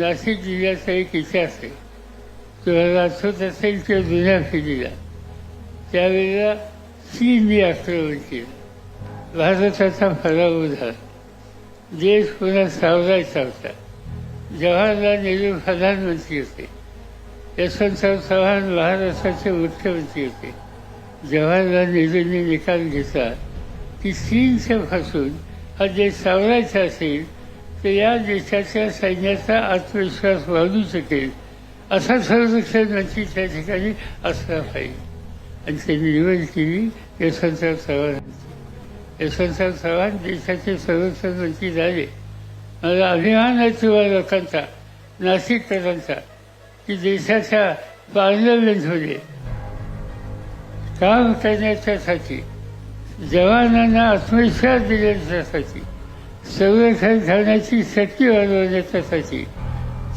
नाशिक जिल्ह्याचा एक इतिहास आहे तुम्हाला आठवत असेल किंवा जुन्या पिढीला त्यावेळेला चीनने आक्रमण केलं भारताचा पराभव झाला देश पुन्हा सावरायचा होता. जवाहरलाल नेहरू प्रधानमंत्री होते. यशवंतराव चव्हाण महाराष्ट्राचे मुख्यमंत्री होते. जवाहरलाल नेहरूंनी निकाल घेतला. की चीनच्या पासून हा देश सावरायचा असेल तर या देशाच्या सैन्याचा आत्मविश्वास वाढू शकेल असा संरक्षण नक्की त्या ठिकाणी असला पाहिजे आणि त्यांनी निवड केली यशवंतराव चव्हाणांची यशवंतराव चव्हाण देशाचे संरक्षण मंत्री झाले. मला अभिमान आहे किंवा लोकांचा नाशिककरांचा की देशाच्या पार्लमेंटमध्ये काम करण्याच्यासाठी जवानांना आत्मविश्वास दिल्याच्यासाठी संरक्षण करण्याची शक्ती वाढवण्याच्यासाठी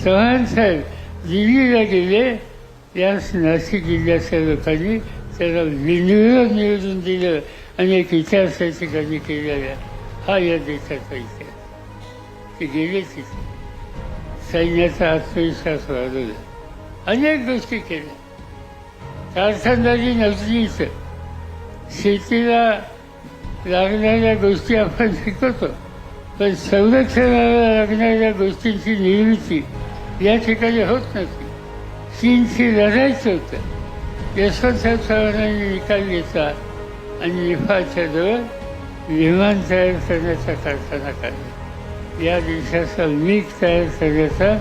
चव्हाण साहेब दिल्लीला गेले. या नाशिक जिल्ह्याच्या लोकांनी त्याला विनियोग निवडून दिलं आणि एक इतिहास ठिकाणी केलेला हा या देशाचा इतिहास. ते गेले तिथे. सैन्याचा आत्मविश्वास वाढवला. अनेक गोष्टी केल्या. कारखानदारी नव्हती शेतीला लागणाऱ्या गोष्टी आपण शिकवतो. पण संरक्षणाला लागणाऱ्या गोष्टींची निर्मिती या ठिकाणी होत नव्हती. चीनशी लढायचं होतं. यशवंतराव चव्हाणांनी निकाल घेतला आणि निफाच्या जवळ विमान तयार करण्याचा कारखाना काढला. या देशाचा मीठ तयार करण्याचा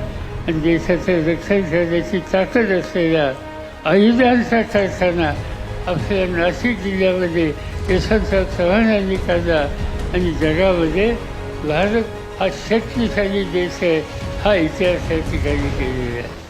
आणि देशाचं रक्षण करण्याची ताकद असलेला आयुधांचा कारखाना आपल्या नाशिक जिल्ह्यामध्ये यशवंतराव चव्हाणांनी काढला आणि जगामध्ये भारत हा शक्तिशाली देश आहे हा इतिहास या ठिकाणी केलेला आहे